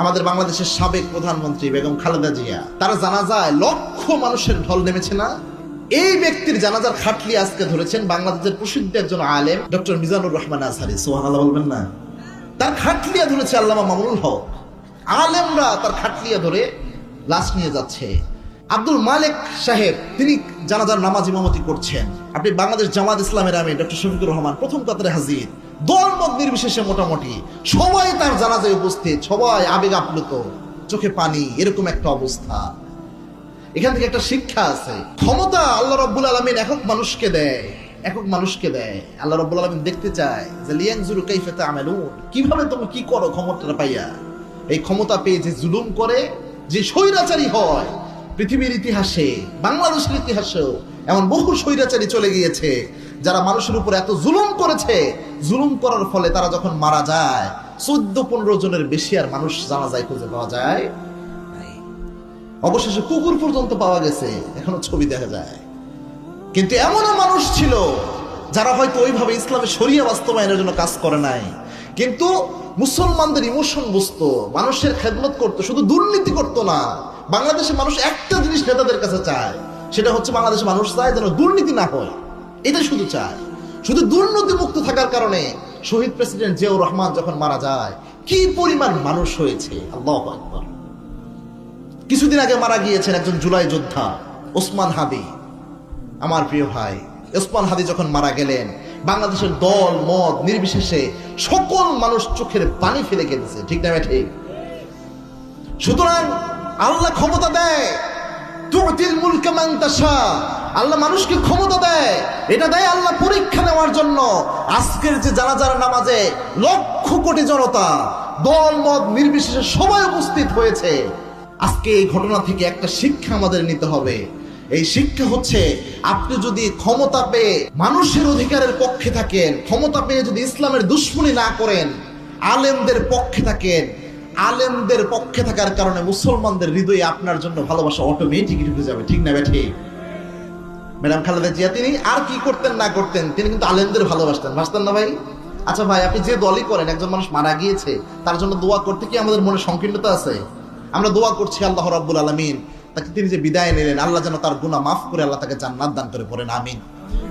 আমাদের বাংলাদেশের সাবেক প্রধানমন্ত্রী বেগম খালেদা জিয়া, তারা জানাজায় লক্ষ মানুষের ঢল নেমেছে না? এই ব্যক্তির জানাজার খাটলি আজকে ধরেছেন বাংলাদেশের প্রসিদ্ধ একজন আলেম, ডক্টর মিজানুর রহমান আজহারি। সোহান আল্লাহ বলবেন না। তার খাটলিয়া ধরেছে আল্লামা মামুনুল হক। আলেমরা তার খাটলিয়া ধরে লাশ নিয়ে যাচ্ছে। আব্দুল মালিক সাহেব, তিনি জানাজার নামাজ ইমামতি করছেন। আপনি বাংলাদেশ জামাত ইসলামের আমি ডক্টর শফিকুর রহমান, প্রথম কাতারে হাজির। দল মত নির্বিশেষে মোটামুটি। সবাই তার জানাজায় উপস্থিত, সবাই আবেগ আপ্লুত, চোখে পানি, এরকম একটা অবস্থা। এখান থেকে একটা শিক্ষা আছে, ক্ষমতা আল্লাহ রব্বুল আলমিন একক মানুষকে দেয়, একক মানুষকে দেয়। আল্লাহ রব্বুল আলমিন দেখতে চায় যে লিয়াং জুরু কাইফেতে আমেলুন কীভাবে তুমি কি করো ক্ষমতাটা পাইয়া? এই ক্ষমতা পেয়ে যে জুলুম করে, যে স্বৈরাচারী হয়, পৃথিবীর ইতিহাসে, বাংলাদেশের ইতিহাসেও এমন বহু স্বৈরাচারী চলে গিয়েছে। যারা মানুষের উপর এত জুলুম করেছে, জুলুম করার ফলে তারা যখন মারা যায়, চোদ্দ পনেরো জনের বেশি আর মানুষ জানা যায় খুঁজে পাওয়া যায় অবশেষে কুকুর পর্যন্ত পাওয়া গেছে, এখনও ছবি দেখা যায়। কিন্তু এমনও মানুষ ছিল, যারা হয়তো ওইভাবে ইসলামের শরিয়া বাস্তবায়নের জন্য কাজ করে নাই। কিন্তু মুসলমানদের ইমোশন বুঝতো, মানুষের খেদমত করতো, শুধু দুর্নীতি করতো না বাংলাদেশের মানুষ একটা জিনিস নেতাদের কাছে চায়, সেটা হচ্ছে বাংলাদেশের মানুষ চায় যেন দুর্নীতি না হয়। এটা শুধু চায় শুধু দুর্নীতি মুক্ত থাকার কারণে শহীদ প্রেসিডেন্ট জিয়াউর রহমান যখন মারা যায়, কি পরিমাণ মানুষ হয়েছে? আল্লাহ আকবর। কিছুদিন আগে মারা গিয়েছেন একজন জুলাই যোদ্ধা, ওসমান হাদি। আমার প্রিয় ভাই, ওসমান হাদি যখন মারা গেলেন, বাংলাদেশের দল, মত নির্বিশেষে সকল মানুষ চোখের পানি ফেলে গেছে। ঠিক না ঠিক? সুতরাং আল্লাহ ক্ষমতা দেয়। আল্লাহ মানুষকে ক্ষমতা দেয়। এটা দেয় আল্লাহ পরীক্ষা নেওয়ার জন্য। আজকের যে জানাজার নামাজে লক্ষ কোটি জনতা, দল, মত নির্বিশেষে সবাই উপস্থিত হয়েছে। আজকে এই ঘটনা থেকে একটা শিক্ষা আমাদের নিতে হবে। এই শিক্ষা হচ্ছে, আপনি যদি ক্ষমতা পেয়ে মানুষের অধিকারের পক্ষে থাকেন, ক্ষমতা পেয়ে যদি ইসলামের দুশ্মনী না করেন, আলেমদের পক্ষে থাকেন আলেমদের পক্ষে থাকার কারণে মুসলমানদের হৃদয়ে আপনার জন্য ভালোবাসা অটোমেটিক ঢুকে যাবে, ঠিক না বে ঠিক ম্যাডাম খালেদা জিয়া, তিনি আর কি করতেন না করতেন, তিনি কিন্তু আলেমদের ভালোবাসতেন। ভাসতেন না ভাই? আচ্ছা ভাই, আপনি যে দলই করেন, একজন মানুষ মারা গিয়েছে, তার জন্য দোয়া করতে কি আমাদের মনে সংকীর্ণতা আছে? আমরা দোয়া করছি আল্লাহ রাব্বুল আলামিন, তাকে তিনি যে বিদায় নিলেন, আল্লাহ যেন তার গুনাহ মাফ করে আল্লাহ তাকে জান্নাত দান করে পড়েন, আমিন।